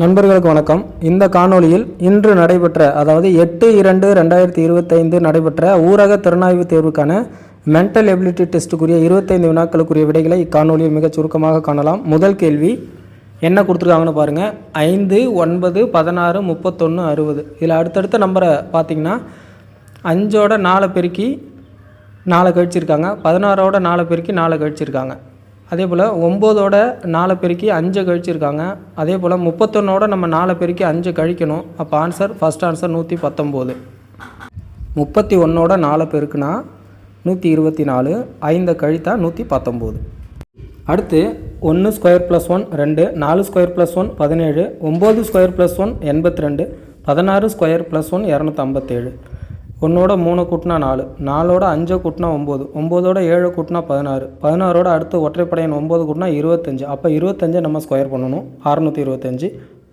நண்பர்களுக்கு வணக்கம். இந்த காணொலியில் இன்று நடைபெற்ற அதாவது எட்டு இரண்டு ரெண்டாயிரத்தி இருபத்தைந்து நடைபெற்ற ஊரக திறனாய்வு தேர்வுக்கான மென்டல் எபிலிட்டி டெஸ்ட்டுக்குரிய இருபத்தைந்து வினாக்களுக்குரிய விடைகளை இக்காணொலியில் மிகச் சுருக்கமாக காணலாம். முதல் கேள்வி என்ன கொடுத்துருக்காங்கன்னு பாருங்கள் ஐந்து ஒன்பது பதினாறு முப்பத்தொன்று அறுபது. இதில் அடுத்தடுத்த நம்பரை பார்த்தீங்கன்னா அஞ்சோட நாலு பெருக்கி நாலு கழிச்சிருக்காங்க. பதினாறோட நாலு பெருக்கி நாலு கழிச்சிருக்காங்க. அதே போல் ஒம்போதோட நாலு பெருக்கி அஞ்சை கழிச்சிருக்காங்க. அதே போல் முப்பத்தொன்னோட நம்ம நாலு பெருக்கி அஞ்சு கழிக்கணும். அப்போ ஆன்சர் ஃபஸ்ட் ஆன்சர் நூற்றி பத்தொம்போது. முப்பத்தி ஒன்றோட நாலு பெருக்குனா நூற்றி இருபத்தி நாலு ஐந்தை கழித்தா நூற்றி பத்தொம்போது. அடுத்து ஒன்று ஸ்கொயர் ப்ளஸ் ஒன் ரெண்டு. நாலு ஸ்கொயர் ப்ளஸ் ஒன் பதினேழு. ஒம்பது ஸ்கொயர் ப்ளஸ் ஒன் எண்பத்தி ரெண்டு. பதினாறு ஸ்கொயர் ப்ளஸ் ஒன் இரநூத்தம்பத்தேழு. ஒன்றோட மூணு கூட்டினா நாலு நாலோட அஞ்சை கூட்டினா ஒம்பது ஒம்போதோட ஏழு கூட்டினா பதினாறு பதினாறோட அடுத்து ஒற்றைப்படையன் ஒம்பது கூட்டினா இருபத்தஞ்சு. அப்போ இருபத்தஞ்சை நம்ம ஸ்கொயர் பண்ணணும். அறுநூற்றி இருபத்தஞ்சு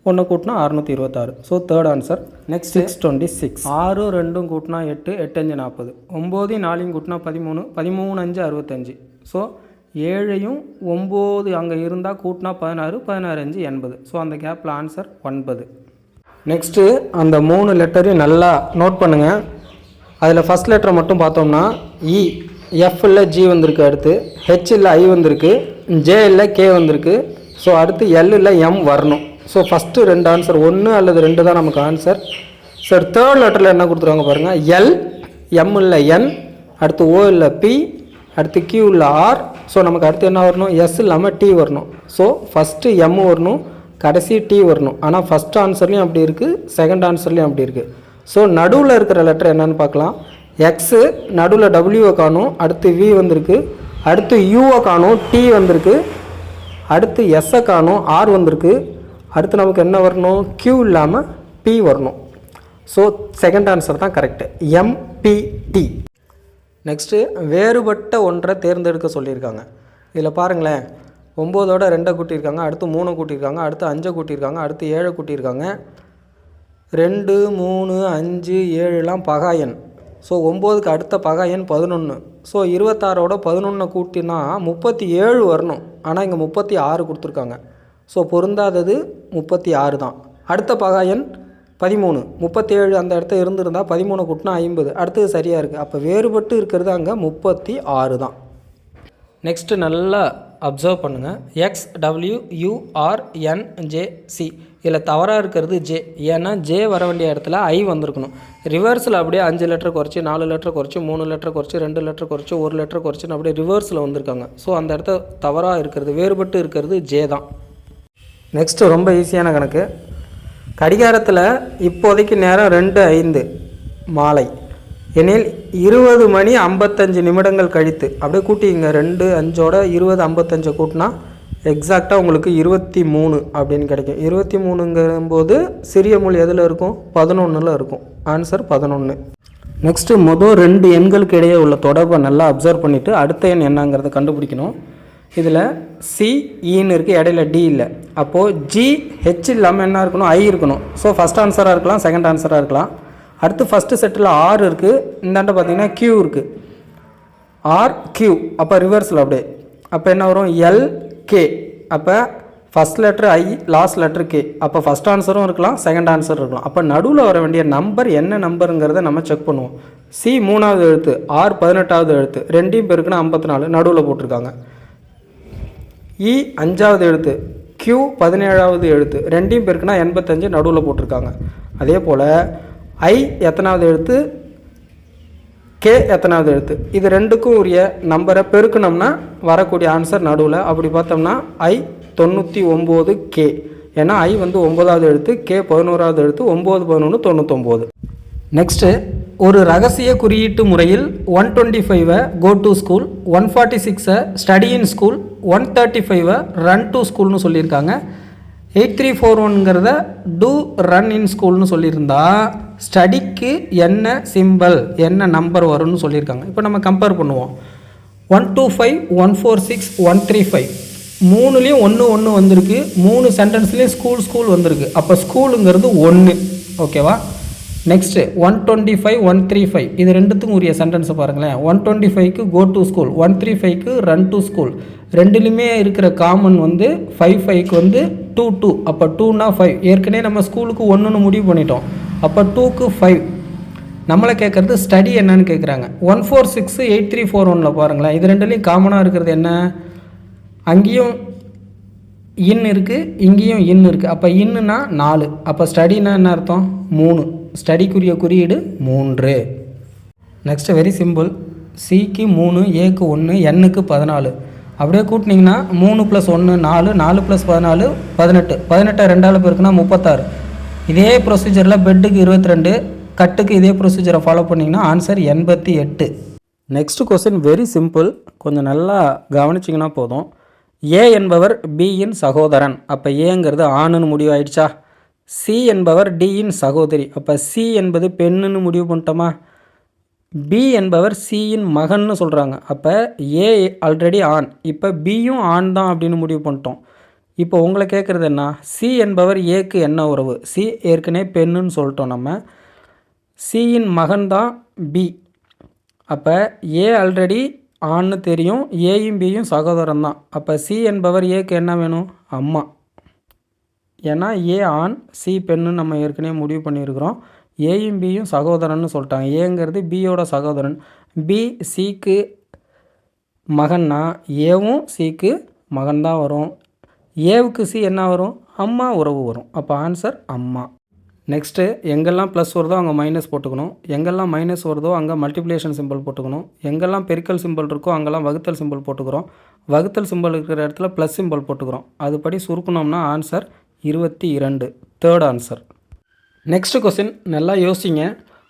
ஒன்று கூட்டினா அறுநூற்றி இருபத்தாறு. So third answer next six twenty six ஆறு ரெண்டும் கூட்டினா எட்டு எட்டஞ்சு நாற்பது. ஒம்பது நாலையும் கூட்டினா பதிமூணு பதிமூணு அஞ்சு அறுபத்தஞ்சு. ஸோ ஏழையும் ஒம்பது அங்கே இருந்தால் கூட்டினா பதினாறு பதினாறு அஞ்சு எண்பது. ஸோ அந்த கேப்பில் ஆன்சர் ஒன்பது. நெக்ஸ்ட்டு அந்த மூணு லெட்டரையும் நல்லா நோட் பண்ணுங்கள் அதில் ஃபஸ்ட் லெட்டரை மட்டும் பார்த்தோம்னா e, இ எஃப் இல்லை ஜி வந்திருக்கு அடுத்து ஹெச் இல்லை ஐ வந்திருக்கு ஜே இல்லை கே வந்திருக்கு. ஸோ அடுத்து எல் இல்லை எம் வரணும். ஸோ ஃபஸ்ட்டு ரெண்டு ஆன்சர் ஒன்று அல்லது ரெண்டு தான் நமக்கு ஆன்சர் சார் தேர்ட் லெட்டரில் என்ன கொடுத்துருவாங்க பாருங்கள் எல் எம் இல்லை என் அடுத்து ஓ இல்லை பி அடுத்து கியூ இல்லை ஆர் ஸோ நமக்கு அடுத்து என்ன வரணும்? எஸ் இல்லாமல் டி வரணும். ஸோ ஃபஸ்ட்டு எம் வரணும் கடைசி டி வரணும். ஆனால் ஃபஸ்ட் ஆன்சர்லேயும் அப்படி இருக்குது செகண்ட் ஆன்சர்லேயும் அப்படி இருக்குது ஸோ நடுவில் இருக்கிற லெட்டர் என்னென்னு பார்க்கலாம். எக்ஸு நடுவில் டபிள்யூவை காணும். அடுத்து வி வந்திருக்கு. அடுத்து யூவை காணும். டி வந்திருக்கு. அடுத்து எஸ்ஸை காணும். ஆர் வந்திருக்கு. அடுத்து நமக்கு என்ன வரணும்? கியூ இல்லாமல் பி வரணும். ஸோ செகண்ட் ஆன்சர் தான் கரெக்டு எம்பிடி நெக்ஸ்ட்டு வேறுபட்ட ஒன்றை தேர்ந்தெடுக்க சொல்லியிருக்காங்க. இதில் பாருங்களேன். ஒம்போதோட ரெண்டை கூட்டியிருக்காங்க. அடுத்து மூணை கூட்டியிருக்காங்க. அடுத்து அஞ்சை கூட்டியிருக்காங்க. அடுத்து ஏழை கூட்டியிருக்காங்க. ரெண்டு மூணு அஞ்சு ஏழுலாம் பகாயன். ஸோ ஒம்போதுக்கு அடுத்த பகாயன் பதினொன்று ஸோ இருபத்தாறோட பதினொன்றை கூட்டினா முப்பத்தி ஏழு வரணும். ஆனால் இங்கே முப்பத்தி ஆறு கொடுத்துருக்காங்க. ஸோ பொருந்தாதது முப்பத்தி ஆறு தான். அடுத்த பகாயன் பதிமூணு. முப்பத்தேழு அந்த இடத்த இருந்திருந்தால் பதிமூணு கூட்டினா ஐம்பது. அடுத்தது சரியாக இருக்குது அப்போ வேறுபட்டு இருக்கிறது அங்கே முப்பத்தி ஆறு தான். நெக்ஸ்ட்டு நல்லா அப்சர்வ் பண்ணுங்கள் X W U R N J C இதில் தவறாக இருக்கிறது ஜே ஏன்னா ஜே வர வேண்டிய இடத்துல ஐ வந்திருக்கணும். ரிவர்ஸில் அப்படியே அஞ்சு லெட்டர் குறைச்சி நாலு லெட்டர் குறைச்சி மூணு லெட்டர் குறைச்சி ரெண்டு லெட்டர் குறைச்சி ஒரு லெட்டர் குறைச்சின்னு அப்படியே ரிவர்ஸில் வந்திருக்காங்க. ஸோ அந்த இடத்த தவறாக இருக்கிறது வேறுபட்டு இருக்கிறது ஜே தான். நெக்ஸ்ட்டு ரொம்ப ஈஸியான கணக்கு. கடிகாரத்தில் இப்போதைக்கு நேரம் ரெண்டு ஐந்து. மாலை. எனில் இருபது மணி ஐம்பத்தஞ்சு நிமிடங்கள் கழித்து அப்படியே கூட்டிங்க ரெண்டு அஞ்சோட இருபது ஐம்பத்தஞ்சை கூட்டினா எக்ஸாக்டாக உங்களுக்கு இருபத்தி மூணு அப்படின்னு கிடைக்கும். இருபத்தி மூணுங்கும்போது சிறிய மொழி எதில் இருக்கும்? பதினொன்றில் இருக்கும். ஆன்சர் பதினொன்று நெக்ஸ்ட்டு மொதல் ரெண்டு எண்களுக்கு இடையே உள்ள தொடர்பை நல்லா அப்சர்வ் பண்ணிவிட்டு அடுத்த எண் என்னங்கிறத கண்டுபிடிக்கணும். இதில் சி ஈன்னு e இருக்குது இடையில டி இல்லை. அப்போது ஜி ஹெச் இல்லாமல் என்ன இருக்கணும்? ஐ இருக்கணும். ஸோ ஃபஸ்ட் ஆன்சராக இருக்கலாம் செகண்ட் ஆன்சராக இருக்கலாம். அடுத்து ஃபஸ்ட்டு செட்டில் ஆர் இருக்குது இந்தாண்ட பார்த்தீங்கன்னா கியூ இருக்குது ஆர் கியூ அப்போ ரிவர்ஸில் அப்படியே. அப்போ என்ன வரும்? எல் கே அப்போ first letter I last letter K அப்போ ஃபஸ்ட் ஆன்சரும் இருக்கலாம் செகண்ட் ஆன்சர் இருக்கலாம். அப்போ நடுவில் வர வேண்டிய நம்பர் என்ன நம்பருங்கிறத நம்ம செக் பண்ணுவோம். சி மூணாவது எழுத்து ஆர் பதினெட்டாவது எழுத்து. ரெண்டையும் பேருக்குன்னா ஐம்பத்தி நாலு நடுவில் போட்டிருக்காங்க. இ அஞ்சாவது எழுத்து கியூ பதினேழாவது எழுத்து. ரெண்டையும் பேருக்குன்னா எண்பத்தஞ்சு நடுவில் போட்டிருக்காங்க. அதே போல் ஐ எத்தனாவது எழுத்து? கே எத்தனாவது எழுத்து? இது ரெண்டுக்கும் உரிய நம்பரை பெருக்கணும்னா வரக்கூடிய ஆன்சர் நடுவில். அப்படி பார்த்தோம்னா ஐ தொண்ணூற்றி ஒம்பது கே ஏன்னா ஐ வந்து ஒம்பதாவது எழுத்து கே பதினோராவது எழுத்து ஒம்பது பதினொன்று தொண்ணூத்தொம்பது. நெக்ஸ்ட்டு ஒரு ரகசிய குறியீட்டு முறையில் ஒன் டுவெண்ட்டி ஃபைவை go to school one forty சிக்ஸை study in school one thirty ஃபைவை ரன் டு ஸ்கூல்னு சொல்லியிருக்காங்க. எயிட் த்ரீ ஃபோர் ஒன்ங்கிறத டூ ரன் இன் ஸ்கூல்னு சொல்லியிருந்தா ஸ்டடிக்கு என்ன சிம்பிள் என்ன நம்பர் வரும்னு சொல்லியிருக்காங்க. இப்போ நம்ம கம்பேர் பண்ணுவோம். One two five one four six one three five மூணுலேயும் ஒன்று ஒன்று வந்திருக்கு. மூணு சென்டென்ஸ்லேயும் ஸ்கூல் ஸ்கூல் வந்திருக்கு. அப்போ ஸ்கூலுங்கிறது ஒன்று ஓகேவா next one twenty five one three five இது ரெண்டுத்துக்கும் உரிய சென்டென்ஸை பாருங்களேன். ஒன் டுவெண்ட்டி ஃபைவ்க்கு go to school one three ஃபைவ்க்கு ரன் டு ஸ்கூல் ரெண்டுலேயுமே இருக்கிற காமன் வந்து ஃபைவ் ஃபைவ்க்கு வந்து டூ டூ அப்போ டூனா ஃபைவ் ஏற்கனவே நம்ம ஸ்கூலுக்கு ஒன்றுன்னு முடிவு பண்ணிட்டோம். அப்போ டூக்கு ஃபைவ் நம்மளை கேட்குறது ஸ்டடி என்னன்னு கேட்குறாங்க one four six eight three four ஒனில் பாருங்களேன். இது ரெண்டுலேயும் காமனாக இருக்கிறது என்ன? அங்கேயும் இன் இருக்குது இங்கேயும் இன் இருக்குது அப்போ இன்னுனா நாலு. அப்போ ஸ்டடினா என்ன அர்த்தம்? மூணு. ஸ்டடிக்குரிய குறியீடு மூன்று. நெக்ஸ்ட் வெரி சிம்பிள் சிக்கு மூணு ஏக்கு ஒன்று எண்ணுக்கு பதினாலு. அப்படியே கூட்டினீங்கன்னா மூணு ப்ளஸ் ஒன்று நாலு. நாலு ப்ளஸ் பதினாலு பதினெட்டு. பதினெட்டை ரெண்டாவது பேருக்குன்னா முப்பத்தாறு. இதே ப்ரொசீஜரில் பெட்டுக்கு இருபத்தி ரெண்டு கட்டுக்கு இதே ப்ரொசீஜரை ஃபாலோ பண்ணிங்கன்னா ஆன்சர் எண்பத்தி எட்டு. நெக்ஸ்ட் கொஸ்டின் வெரி சிம்பிள் கொஞ்சம் நல்லா கவனிச்சிங்கன்னா போதும். ஏ என்பவர் பியின் சகோதரன். அப்போ ஏங்கிறது ஆணுன்னு முடிவாயிடுச்சா சி என்பவர் டியின் சகோதரி. அப்போ சி என்பது பெண்ணுன்னு முடிவு பண்ணிட்டோமா? பி என்பவர் சியின் மகன்னு சொல்கிறாங்க அப்போ ஏ ஆல்ரெடி ஆண் இப்போ பியும் ஆண் தான் அப்படின்னு முடிவு பண்ணிட்டோம். இப்போ உங்களை கேட்குறது என்ன? சி என்பவர் ஏக்கு என்ன உறவு? சி ஏற்கனவே பெண்ணுன்னு சொல்லிட்டோம் நம்ம. சியின் மகன் தான் பி அப்போ ஏ ஆல்ரெடி ஆண்னு தெரியும். ஏயும் பியும் சகோதரன் தான். அப்போ சி என்பவர் ஏக்கு என்ன வேணும்? அம்மா. ஏன்னா ஏ ஆண் சி பெண்ணு நம்ம ஏற்கனவே முடிவு பண்ணியிருக்கிறோம். ஏயும் பியும் சகோதரன்னு சொல்லிட்டாங்க. ஏங்கிறது பியோட சகோதரன். பி சிக்கு மகன்னா ஏவும் சிக்கு மகன் தான் வரும். ஏவுக்கு சி என்ன வரும்? அம்மா உறவு வரும். அப்போ ஆன்சர் அம்மா. நெக்ஸ்ட்டு எங்கெல்லாம் ப்ளஸ் வருதோ அங்கே மைனஸ் போட்டுக்கணும். எங்கெல்லாம் மைனஸ் வருதோ அங்கே மல்டிப்ளிகேஷன் சிம்பிள் போட்டுக்கணும். எங்கெல்லாம் பெருக்கல் சிம்பிள் இருக்கோ அங்கெல்லாம் வகுத்தல் சிம்பிள் போட்டுக்கிறோம். வகுத்தல் சிம்பிள் இருக்கிற இடத்துல ப்ளஸ் சிம்பிள் போட்டுக்கிறோம். அதுபடி சுருக்கணும்னா ஆன்சர் இருபத்தி இரண்டு. தேர்ட் ஆன்சர் நெக்ஸ்ட் கொஸ்டின் நல்லா யோசிங்க.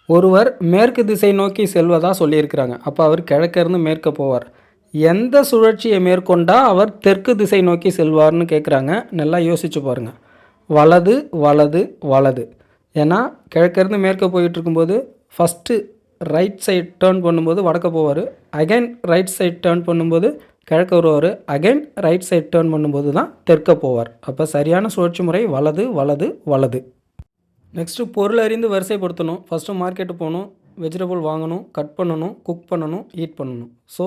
ஒருவர் மேற்கு திசை நோக்கி செல்வதாக சொல்லியிருக்கிறாங்க. அப்போ அவர் கிழக்கிருந்து மேற்க போவார். எந்த சுழற்சியை மேற்கொண்டால் அவர் தெற்கு திசை நோக்கி செல்வார்னு கேட்குறாங்க நல்லா யோசிச்சு பாருங்க. வலது வலது வலது. ஏன்னா கிழக்கிருந்து மேற்க போயிட்டு இருக்கும்போது ஃபஸ்ட்டு ரைட் சைட் டேர்ன் பண்ணும்போது வடக்க போவார். அகைன் ரைட் சைட் டேர்ன் பண்ணும்போது கிழக்க வருவார். அகைன் ரைட் சைட் டேர்ன் பண்ணும்போது தான் தெற்க போவார். அப்போ சரியான சுழற்சி முறை வலது வலது வலது. நெக்ஸ்ட்டு பொருள் அறிந்து வரிசைப்படுத்தணும். ஃபஸ்ட்டு மார்க்கெட்டு போகணும். வெஜிடபிள் வாங்கணும். கட் பண்ணணும். குக் பண்ணணும். ஈட் பண்ணணும். So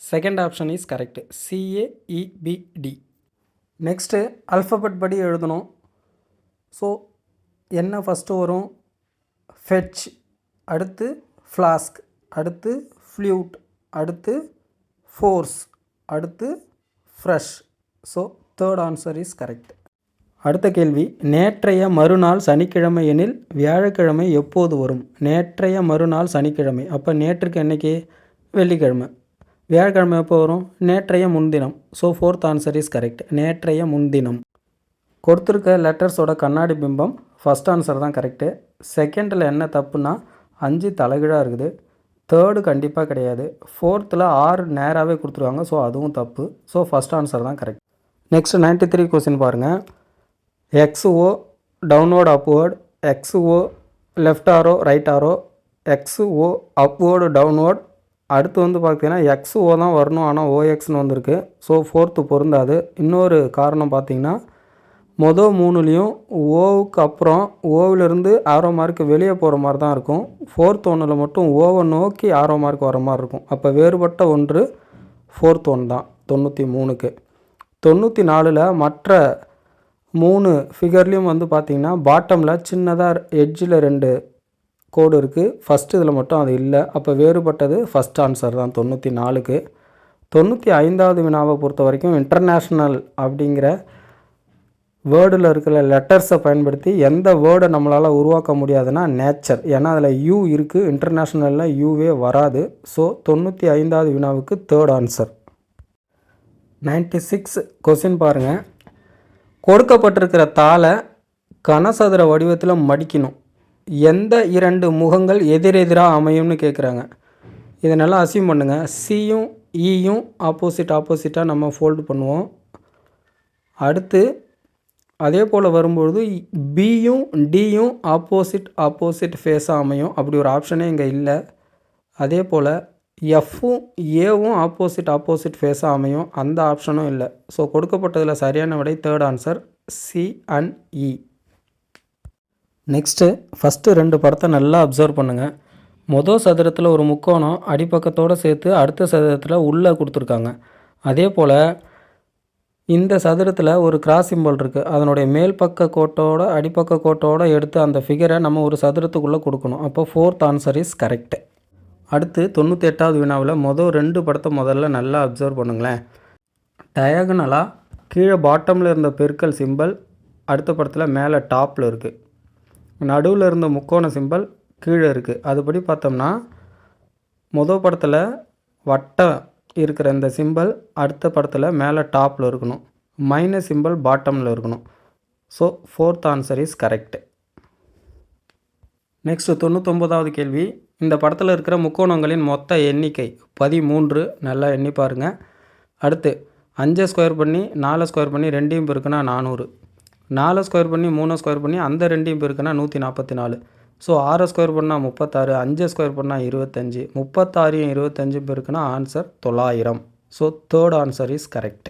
second option is correct CAEBD next alphabet படி எழுதணும். ஸோ என்ன ஃபஸ்ட்டு வரும்? ஃபெட்ச் அடுத்து ஃப்ளாஸ்க் அடுத்து ஃப்ளூட் அடுத்து ஃபோர்ஸ் அடுத்து fresh so third answer is correct அடுத்த கேள்வி. நேற்றைய மறுநாள் சனிக்கிழமை எனில் வியாழக்கிழமை எப்போது வரும்? நேற்றைய மறுநாள் சனிக்கிழமை. அப்போ நேற்றுக்கு என்னைக்கு? வெள்ளிக்கிழமை. வியாழக்கிழமை எப்போ வரும்? நேற்றைய முன்தினம். So fourth answer is correct நேற்றைய முன்தினம். கொடுத்துருக்க லெட்டர்ஸோட கண்ணாடி பிம்பம் ஃபஸ்ட் ஆன்சர் தான் கரெக்டு செகண்டில் என்ன தப்புனா அஞ்சு தலைகீழாக இருக்குது. தேர்டு கண்டிப்பாக கிடையாது. ஃபோர்த்தில் ஆறு நேராகவே கொடுத்துருவாங்க. ஸோ அதுவும் தப்பு. ஸோ ஃபஸ்ட் ஆன்சர் தான் correct next ninety three question பாருங்கள் X O downward upward X O left arrow right arrow X O upward downward அடுத்து வந்து பார்த்திங்கன்னா எக்ஸ் ஓ தான் வரணும். ஆனால் ஓஎக்ஸ்னு வந்திருக்கு. ஸோ ஃபோர்த்து பொருந்தாது. இன்னொரு காரணம் பார்த்தீங்கன்னா மொதல் மூணுலேயும் ஓவுக்கு அப்புறம் ஓவிலிருந்து ஆரோ மார்க் வெளியே போகிற மாதிரி தான் இருக்கும். ஃபோர்த் ஒன்றில் மட்டும் ஓவை நோக்கி ஆரோ மார்க் வர மாதிரி இருக்கும். அப்போ வேறுபட்ட ஒன்று ஃபோர்த் ஒன் தான் தொண்ணூற்றி மூணுக்கு. தொண்ணூற்றி நாலில் மற்ற மூணு ஃபிகர்லேயும் வந்து பார்த்திங்கன்னா பாட்டமில் சின்னதாக எட்ஜில் ரெண்டு கோடு இருக்குது ஃபஸ்ட்டு இதில் மட்டும் அது இல்லை. அப்போ வேறுபட்டது ஃபஸ்ட் ஆன்சர் தான். தொண்ணூற்றி நாலுக்கு தொண்ணூற்றி ஐந்தாவது வினாவை பொறுத்த வரைக்கும் இன்டர்நேஷ்னல் அப்படிங்கிற வேர்டில் இருக்கிற லெட்டர்ஸை பயன்படுத்தி எந்த வேர்டை நம்மளால் உருவாக்க முடியாதுன்னா நேச்சர் ஏன்னா அதில் யூ இருக்குது இன்டர்நேஷ்னலில் யூவே வராது. ஸோ தொண்ணூற்றி ஐந்தாவது வினாவுக்கு third answer ninety six question பாருங்கள் கொடுக்கப்பட்டிருக்கிற தாளை கனசதுர வடிவத்தில் மடிக்கணும். எந்த இரண்டு முகங்கள் எதிரெதிராக அமையும்னு கேட்குறாங்க இதை நல்லா அசியூம் பண்ணுங்கள் சியும் ஈயும் e ஆப்போசிட் ஆப்போசிட்டாக நம்ம ஃபோல்டு பண்ணுவோம். அடுத்து அதே போல் வரும்பொழுது பியும் டியும் ஆப்போசிட் ஆப்போசிட் ஃபேஸாக அமையும். அப்படி ஒரு ஆப்ஷனே இங்கே இல்லை. அதே போல் எஃப்பும் ஏவும் ஆப்போசிட் ஆப்போசிட் ஃபேஸாக அமையும். அந்த ஆப்ஷனும் இல்லை. ஸோ கொடுக்கப்பட்டதில் சரியான விடை third answer C and E next first ரெண்டு படத்தை நல்லா அப்சர்வ் பண்ணுங்கள் மொதல் சதுரத்தில் ஒரு முக்கோணம் அடிப்பக்கத்தோடு சேர்த்து அடுத்த சதுரத்தில் உள்ளே கொடுத்துருக்காங்க. அதே போல் இந்த சதுரத்தில் ஒரு கிராஸ் சிம்பல் இருக்குது அதனுடைய மேல் பக்க கோட்டோட அடிப்பக்க கோட்டோட எடுத்து அந்த ஃபிகரை நம்ம ஒரு சதுரத்துக்குள்ளே கொடுக்கணும். அப்போ ஃபோர்த் ஆன்சர் இஸ் கரெக்ட் அடுத்து தொண்ணூற்றி எட்டாவது வினாவில் மொதல் ரெண்டு படத்தை முதல்ல நல்லா அப்சர்வ் பண்ணுங்களேன். டயகனலாக கீழே பாட்டமில் இருந்த பெருக்கல் சிம்பல் அடுத்த படத்தில் மேலே டாப்பில் இருக்குது நடுவில் இருந்த முக்கோண சிம்பல் கீழே இருக்குது அதுபடி பார்த்தோம்னா மொதல் படத்தில் வட்டம் இருக்கிற இந்த சிம்பல் அடுத்த படத்தில் மேலே டாப்பில் இருக்கணும். மைனஸ் சிம்பல் பாட்டமில் இருக்கணும். So fourth answer is correct next தொண்ணூத்தொம்பதாவது கேள்வி. இந்த படத்தில் இருக்கிற முக்கோணங்களின் மொத்த எண்ணிக்கை பதிமூன்று. நல்லா எண்ணி பாருங்கள் அடுத்து அஞ்சை ஸ்கொயர் பண்ணி நாலு ஸ்கொயர் பண்ணி ரெண்டையும் இருக்குன்னா நானூறு. நாலை ஸ்கொயர் பண்ணி மூணை ஸ்கொயர் பண்ணி அந்த ரெண்டையும் பெருக்குன்னா நூற்றி நாற்பத்தி நாலு. ஸோ ஆறை ஸ்கொயர் பண்ணால் முப்பத்தாறு அஞ்சை ஸ்கொயர் பண்ணால் இருபத்தஞ்சி. முப்பத்தாறையும் இருபத்தஞ்சும் பெருக்குனா ஆன்சர் தொள்ளாயிரம். So third answer is correct